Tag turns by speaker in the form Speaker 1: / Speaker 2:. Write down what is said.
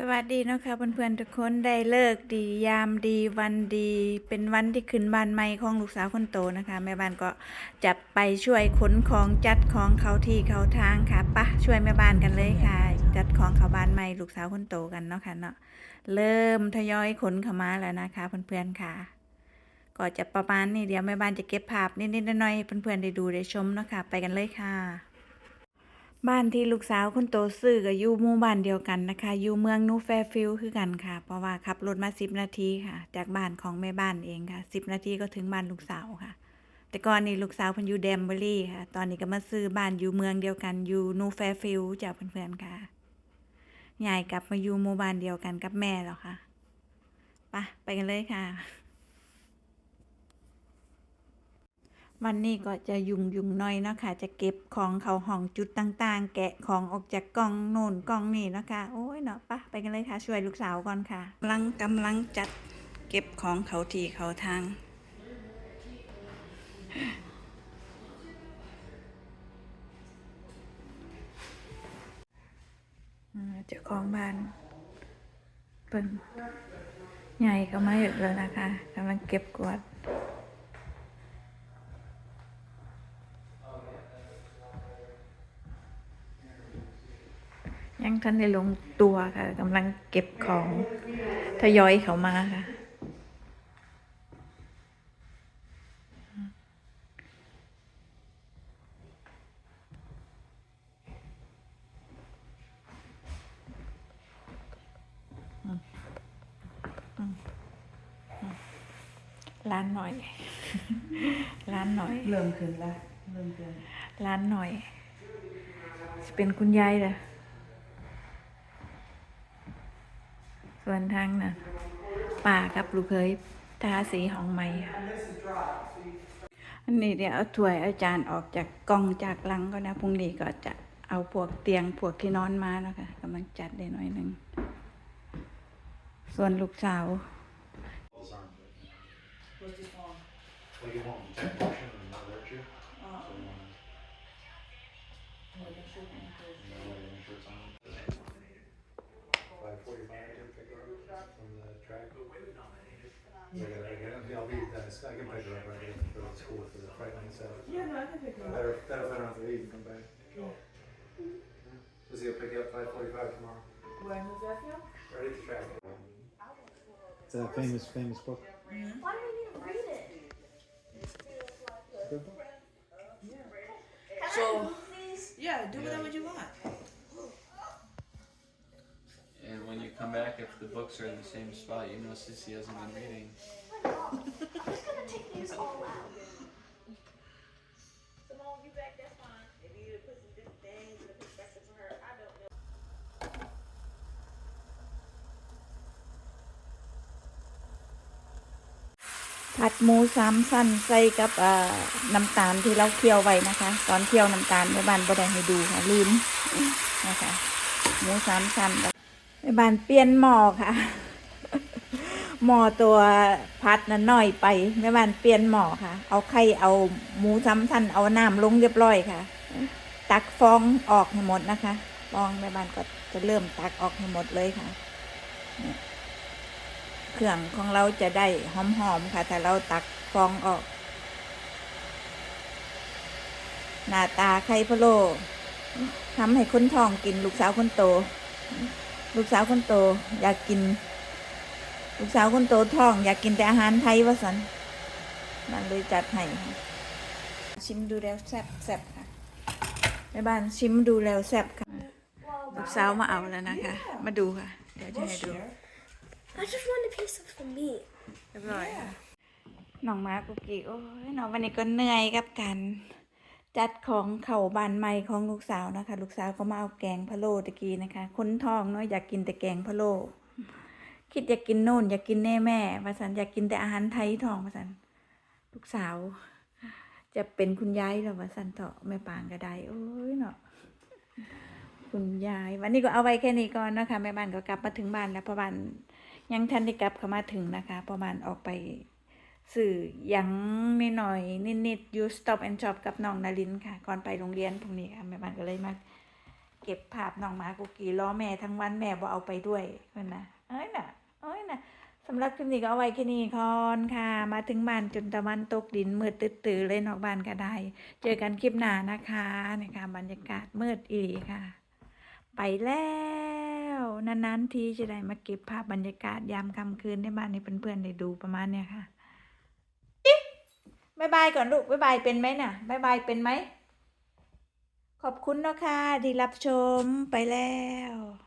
Speaker 1: สวัสดีนะคะเพื่อนๆทุกคนได้เลิกดียามดีวันดี เป็นวันที่ขึ้นบ้านใหม่ของลูกสาวคนโตนะคะ แม่บ้านก็จะไปช่วยขนของจัดของเขาที่เขาทางค่ะปะช่วยแม่บ้านกันเลยค่ะ จัดของเขาบ้านใหม่ลูกสาวคนโตกันเนาะค่ะเนาะเริ่มทยอยขนเข้ามาแล้วนะคะเพื่อนๆค่ะ ก็จะประมาณนี้เดี๋ยวแม่บ้านจะเก็บภาพนิดๆหน่อยๆเพื่อนๆได้ดูได้ชมเนาะค่ะไปกันเลยค่ะ บ้านที่ลูกสาวคนโตซื้อก็อยู่หมู่บ้านเดียวกันนะคะ อยู่เมืองนูแฟฟิลคือกันค่ะ เพราะว่าขับรถมาสิบนาทีค่ะ จากบ้านของแม่บ้านเองค่ะสิบนาทีก็ถึงบ้านลูกสาวค่ะ แต่ก่อนนี้ลูกสาวพิ่นอยู่แดมเบอรี่ค่ะ ตอนนี้ก็มาซื้อบ้านอยู่เมืองเดียวกันอยู่นูแฟฟิลจ้าเพื่อนๆค่ะยายกลับมาอยู่หมู่บ้านเดียวกันกับแม่แล้วค่ะไปไปกันเลยค่ะ วันนี้ก็จะยุ่งยุ่งๆหน่อยนะคะ จะเก็บของเขาห้องจุดต่างๆ แกะของออกจากกล่องโน่นกล่องนี่นะคะ โอ้ยเนาะปะไปกันเลยค่ะ ช่วยลูกสาวก่อนค่ะกำลังกำลังจัดเก็บของเขาทีเขาทางเจ้าของบ้านเพิ่งใหญ่ก็มาอยู่แล้วนะคะกำลังเก็บกวาด ยังทันได้ลงตัวค่ะกำลังเก็บของทยอยเขามาค่ะ ร้านหน่อย ร้านหน่อย
Speaker 2: เริ่มขึ้นละเริ่มขึ้น
Speaker 1: ร้านหน่อยจะเป็นคุณยายเลย ส่วนทางน่ะป่ากับลูกเคยทาสีหองใหม่ค่ะอันนี้เดี๋ยวเอาถ้วยเอาจานออกจากกล่องจากลังก็นะพรุ่งนี้ก็จะเอาพวกเตียงพวกที่นอนมาแล้วค่ะกำลังจัดได้หน่อยหนึ่งส่วนลูกสาว
Speaker 3: Those aren't good. Like it won't detect motion and alert you. So you wanna. You
Speaker 4: gotta, I gotta, I'll be, I can pick her up right after for the school for the Fright Night uh,
Speaker 2: Yeah, no, I can pick it up.
Speaker 4: Better, better, better not to leave and come back. Is he gonna pick you up five forty-five tomorrow?
Speaker 2: When was that film?
Speaker 4: Right at track. It's a famous, famous book. Mm-hmm.
Speaker 5: Why do we need to read it?
Speaker 4: Good book.
Speaker 5: Can
Speaker 2: So-
Speaker 5: I move these?
Speaker 2: Yeah, do whatever you want.
Speaker 6: And when you come back, if the books are in the same spot, you know Sissy hasn't been reading.
Speaker 5: I'm just gonna take these all out. Simone, you back? That's fine. If you need to put some different things in the perspective for her, I don't know.
Speaker 1: ผัดหมูสามสั้นใส่กับเอ่อน้ำตาลที่เราเคี่ยวไว้นะคะ ตอนเคี่ยวน้ำตาลแม่บ้านบ่ได้ให้ดูค่ะลืมนะคะหมูสามสั้น แม่บ้านเปลี่ยนหม้อค่ะ หม้อตัวพัดนั้นน้อยไปแม่บ้านเปลี่ยนหม้อค่ะ เอาไข่เอาหมูสามสั้นเอาน้ำลงเรียบร้อยค่ะ ตักฟองออกให้หมดนะคะฟองแม่บ้านก็จะเริ่มตักออกให้หมดเลยค่ะเครื่องของเราจะได้หอมๆค่ะ แต่เราตักฟองออก หน้าตาไข่พะโล้ทำให้คนท้องกินลูกสาวคนโต ลูกสาวคนโตอยากกิน ลูกสาวคนโตท้อง อยากกินแต่อาหารไทยวะสันมันเลยจัดให้ค่ะชิมดูแล้วแซ่บแซ่บค่ะแม่บ้านชิมดูแล้วแซ่บค่ะลูกสาวมาเอาแล้วนะคะ มาดูค่ะ เดี๋ยวจะให้ดู
Speaker 5: I just want a piece of the meat.
Speaker 1: เรียบร้อยค่ะน้องมากุกกี้โอ้ยน้องวันนี้ก็เหนื่อยกับการ จัดของเข่าบานใหม่ของลูกสาวนะคะ ลูกสาวก็มาเอาแกงพะโล้ตะกี้นะคะ คนท้องเนาะอยากกินแต่แกงพะโล้คิดอยากกินโน่นอยากกินแน่แม่ภาษาอยากกินแต่อาหารไทยท้องภาษาลูกสาว จะเป็นคุณยายแล้วภาษาเถาะแม่ปางก็ได้โอ้ยเนาะคุณยาย วันนี้ก็เอาไว้แค่นี้ก่อนนะคะแม่บ้านก็กลับมาถึงบ้านแล้วพระบ้านยังทันได้กลับเข้ามาถึงนะคะประมาณออกไป สื่อยังนิดหน่อยนิดๆยูสต็อปแอนด์ช็อปกับน้องนารินค่ะ ก่อนไปโรงเรียนพรุ่งนี้ค่ะแม่บ้านก็เลยมาเก็บภาพน้องหมากุกกี้ล้อแม่ทั้งวันแม่บ่เอาไปด้วยเพิ่อนนะเอ้ยนะเอ้ยนะสำหรับคลิปนี้ก็เอาไว้แค่นี้คอนค่ะ มาถึงบ้านจนตะวันตกดินมืดตื่นๆเลยนอกบ้านก็ได้ เจอกันคลิปหน้านะคะนี่ค่ะบรรยากาศมืดอีหลีค่ะ ไปแล้วนานๆทีจะได้มาเก็บภาพบรรยากาศยามค่ำคืนในบ้านให้เพื่อนๆได้ดูประมาณเนี้ยค่ะ บายบายก่อนลูกบายบายเป็นไหมน่ะบายบายเป็นไหม ขอบคุณนะคะที่รับชมไปแล้ว